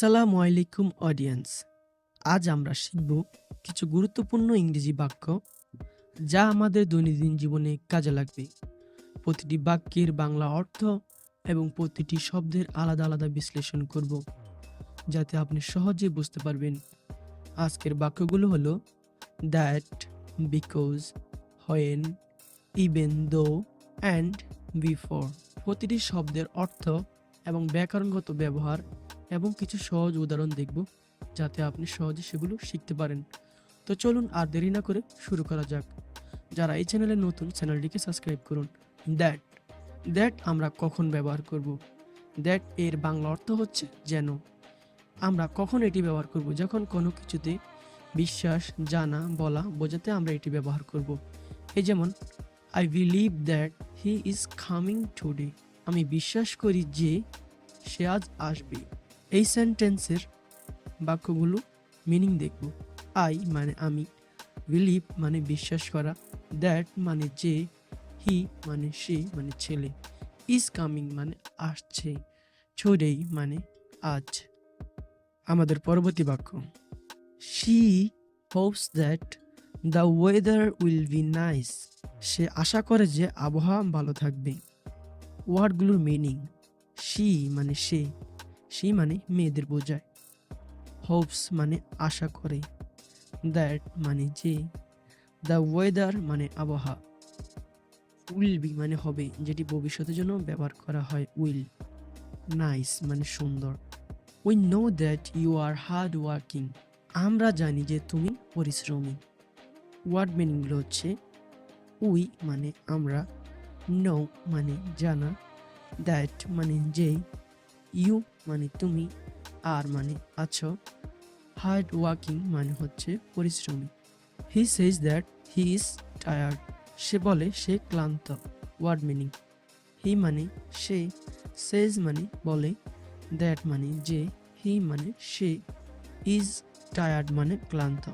আসসালামু আলাইকুম অডিয়েন্স আজ আমরা শিখব কিছু গুরুত্বপূর্ণ ইংরেজি বাক্য যা আমাদের দৈনন্দিন জীবনে কাজে লাগবে। প্রতিটি বাক্যের বাংলা অর্থ এবং প্রতিটি শব্দের আলাদা আলাদা বিশ্লেষণ করব, যাতে আপনি সহজে বুঝতে পারবেন। আজকের বাক্যগুলো হলো that because when even though and before প্রতিটি শব্দের অর্থ এবং ব্যাকরণগত ব্যবহার এবং কিছু সহজ উদাহরণ দেখব যাতে আপনি সহজে সেগুলো শিখতে পারেন। তো চলুন আর দেরি না করে শুরু করা যাক। যারা এই চ্যানেলে নতুন, চ্যানেলটিকে সাবস্ক্রাইব করুন। দ্যাট দ্যাট আমরা কখন ব্যবহার করব? দ্যাট এর বাংলা অর্থ হচ্ছে যেন। আমরা কখন এটি ব্যবহার করব? যখন কোনো কিছুতে বিশ্বাস, জানা, বলা বোঝাতে আমরা এটি ব্যবহার করব। এই যেমন I believe that he is coming today আমি বিশ্বাস করি যে সে আজ আসবে। এই সেন্টেন্সের বাক্যগুলো মিনিং দেখব। আই মানে আমি বিলিভ মানে বিশ্বাস করা দ্যাট মানে যে হি মানে সে মানে ছেলে ইজ কামিং মানে আসছে ছোডেই মানে আজ। আমাদের পরবর্তী বাক্য। She hopes that the weather will be nice সে আশা করে যে আবহাওয়া ভালো থাকবে। ওয়ার্ডগুলোর মিনিং শি মানে সে। সি মানে মেয়েদের বোঝায়। হোপস মানে আশা করে। দ্যাট মানে যে। দ্য ওয়েদার মানে আবহাওয়া। উইল বি মানে হবে, যেটি ভবিষ্যতের জন্য ব্যবহার করা হয় উইল নাইস মানে সুন্দর। We know that you are hard working আমরা জানি যে তুমি পরিশ্রমী। ওয়ার্ড মিনিংগুলো হচ্ছে? উই মানে আমরা। নো মানে জানা। দ্যাট মানে যে ইউ মানে তুমি, আর মানে আছো। হার্ড ওয়ার্কিং মানে হচ্ছে পরিশ্রমী। He says that he is tired. সে বলে সে ক্লান্ত। Word meaning. হি মানে সে। সেজ মানে বলে দ্যাট মানে যে। হি মানে সে। ইজ টায়ার্ড মানে ক্লান্ত।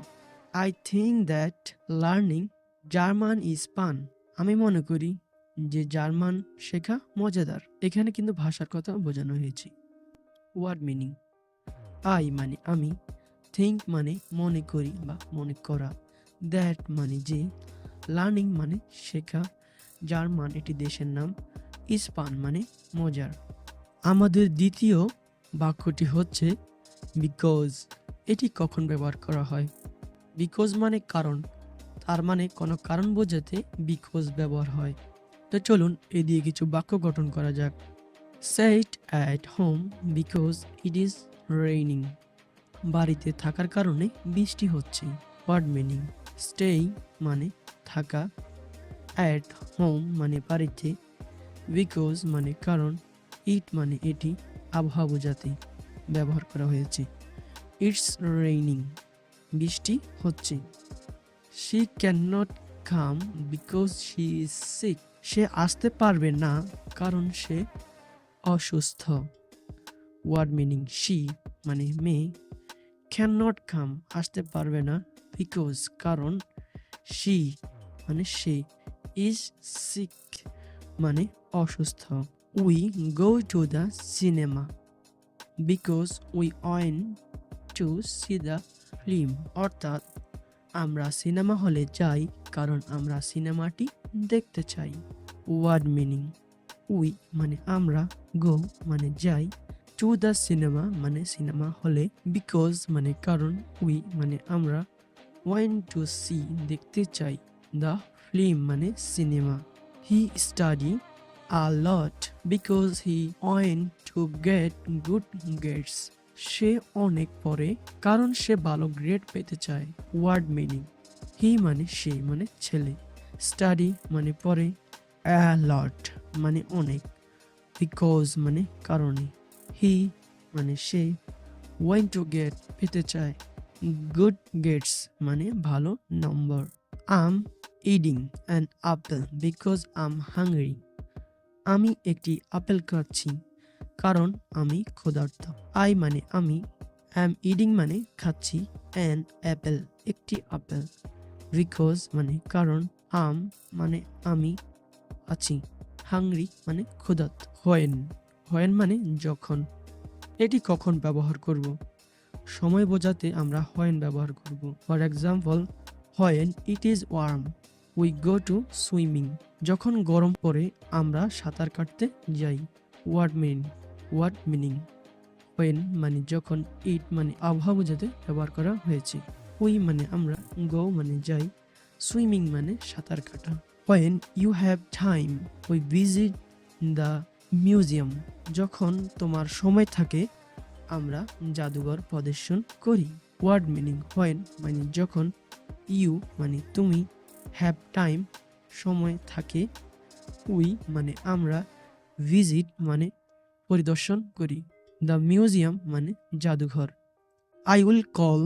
I think that learning German is fun আমি মনে করি যে জার্মান শেখা মজাদার। এখানে কিন্তু ভাষার কথা বোঝানো হয়েছে। ওয়ার্ড মিনিং আই মানে আমি থিঙ্ক মানে মনে করি বা মনে করা। দ্যাট মানে যে লার্নিং মানে শেখা। জার্মান এটি দেশের নাম ইস্পান মানে মজার। আমাদের দ্বিতীয় বাক্যটি হচ্ছে বিকজ এটি কখন ব্যবহার করা হয়? বিকজ মানে কারণ। তার মানে কোনো কারণ বোঝাতে বিকজ ব্যবহার হয়। তো চলুন এ দিয়ে কিছু বাক্য গঠন করা যাক। Stay at home because it is raining বাড়িতে থাকার কারণে বৃষ্টি হচ্ছে। ওয়ার্ড মিনিং স্টেই মানে থাকা। অ্যাট হোম মানে বাড়িতে। বিকজ মানে কারণ। ইট মানে এটি আবহাওয়া বোঝাতে ব্যবহার করা হয়েছে। ইটস রেইনিং বৃষ্টি হচ্ছে। She can not come because she is sick সে আসতে পারবে না কারণ সে অসুস্থ। ওয়ার্ড মিনিং শি মানে মেয়ে ক্যান নট কাম আসতে পারবে না বিকজ কারণ শি মানে সে ইজ সিক মানে অসুস্থ। We go to the cinema because we want to see the film অর্থাৎ আমরা সিনেমা হলে যাই, কারণ আমরা সিনেমাটি দেখতে চাই। ওয়ার্ড মিনিং উই মানে আমরা গো মানে যাই। টু দ্য সিনেমা মানে সিনেমা হলে বিকজ মানে কারণ উই মানে আমরা। ওয়াইন টু সি দেখতে চাই। দ্য ফিল্ম মানে cinema. He study a lot because he want to get good grades সে অনেক পরে, কারণ সে ভালো গ্রেড পেতে চায়। ওয়ার্ড মিনিং হি মানে সে মানে ছেলে। স্টাডি মানে পরে অ্যা লট মানে অনেক। বিকজ মানে কারণে। হি মানে সে। ওয়েন টু গেট পেতে চায়। গুড গেটস মানে ভালো নম্বর I'm eating an apple because I'm hungry আমি একটি আপেল খাচ্ছি। কারণ আমি ক্ষুধার্ত। আই মানে আমি অ্যাম ইডিং মানে খাচ্ছি অ্যান অ্যাপেল একটি আপেল। বিকজ মানে কারণ আম মানে আমি আছি। হাংরি মানে ক্ষুধার্ত। হোয়েন হোয়েন মানে যখন। এটি কখন ব্যবহার করব? সময় বোঝাতে আমরা হোয়েন ব্যবহার করব। For example when it is warm we go to swimming যখন গরম পড়ে, আমরা সাঁতার কাটতে যাই। Word mean word meaning when মানে যখন ইট মানে আবহাওয়া বোঝাতে ব্যবহার করা হয়েছে। উই মানে আমরা গো মানে যাই সুইমিং মানে সাঁতার কাটা। When you have time we visit the museum যখন তোমার সময় থাকে, আমরা জাদুঘর প্রদর্শন করি। ওয়ার্ড মিনিং হোয়েন মানে যখন ইউ মানে তুমি হ্যাভ টাইম সময় থাকে উই মানে আমরা ভিজিট মানে পরিদর্শন করি। দ্য মিউজিয়াম মানে জাদুঘর। I will call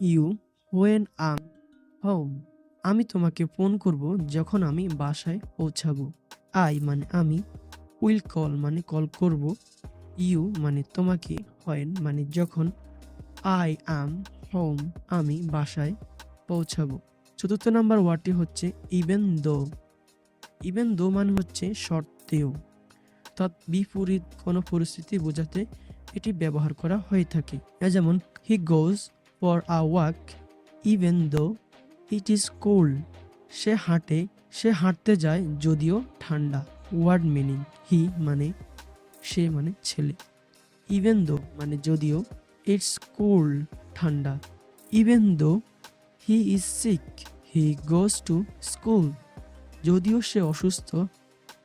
you when am home আমি তোমাকে ফোন করব যখন আমি বাসায় পৌঁছাবো। আই মানে আমি। উইল কল মানে কল করব। ইউ মানে তোমাকে হয় মানে যখন। আই আম হোম আমি বাসায় পৌঁছাবো। চতুর্থ নাম্বার ওয়ার্ডটি হচ্ছে ইভেন দো ইভেন দো মানে হচ্ছে সত্ত্বেও। অর্থাৎ বিপরীত কোনো পরিস্থিতি বোঝাতে এটি ব্যবহার করা হয়ে থাকে। যেমন he goes for a walk even though it is cold সে হাঁটে, সে হাঁটতে যায় যদিও ঠান্ডা। ওয়ার্ড মিনিং হি মানে সে মানে ছেলে। ইভেন দো মানে যদিও ইটস কোল্ড ঠান্ডা। Even though he is sick he goes to school যদিও সে অসুস্থ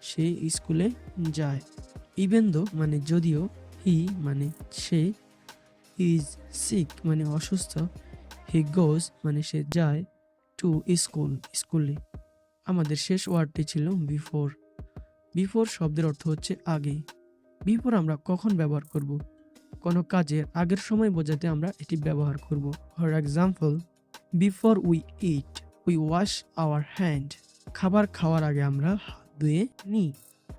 সে স্কুলে যায়। ইভেন দো মানে যদিও হি মানে সে ইজ সিক মানে অসুস্থ হি গোজ মানে সে যায় টু স্কুল স্কুলে। আমাদের শেষ ওয়ার্ডটি ছিল বিফোর বিফোর শব্দের অর্থ হচ্ছে আগে। বিফোর আমরা কখন ব্যবহার করব? কোনো কাজের আগের সময় বোঝাতে আমরা এটি ব্যবহার করব। For example before we eat we wash our hand খাবার খাওয়ার আগে আমরা ধুয়ে নিই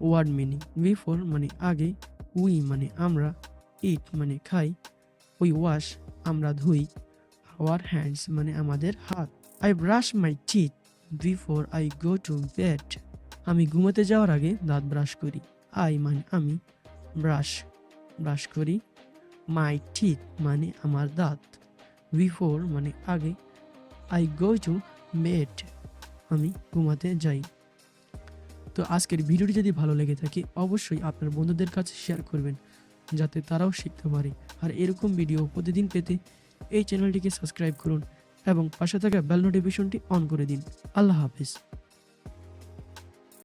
ওয়ার্ড মিনিং বিফোর মানে আগে, উই মানে আমরা ইট মানে খাই উই ওয়াশ আমরা ধুই আওয়ার হ্যান্ডস মানে আমাদের হাত I brush my teeth before I go to bed আমি ঘুমাতে যাওয়ার আগে দাঁত ব্রাশ করি আই মানে আমি ব্রাশ ব্রাশ করি মাই টিথ মানে আমার দাঁত বিফোর মানে আগে আই গো টু বেড আমি ঘুমাতে যাই। তো আজকের ভিডিওটি যদি ভালো লেগে থাকে, অবশ্যই আপনার বন্ধুদের কাছে শেয়ার করবেন, যাতে তারাও শিখতে পারে। আর এরকম ভিডিও প্রতিদিন পেতে এই চ্যানেলটিকে সাবস্ক্রাইব করুন এবং পাশে থাকা বেল নোটিফিকেশনটি অন করে দিন। আল্লাহ হাফিজ।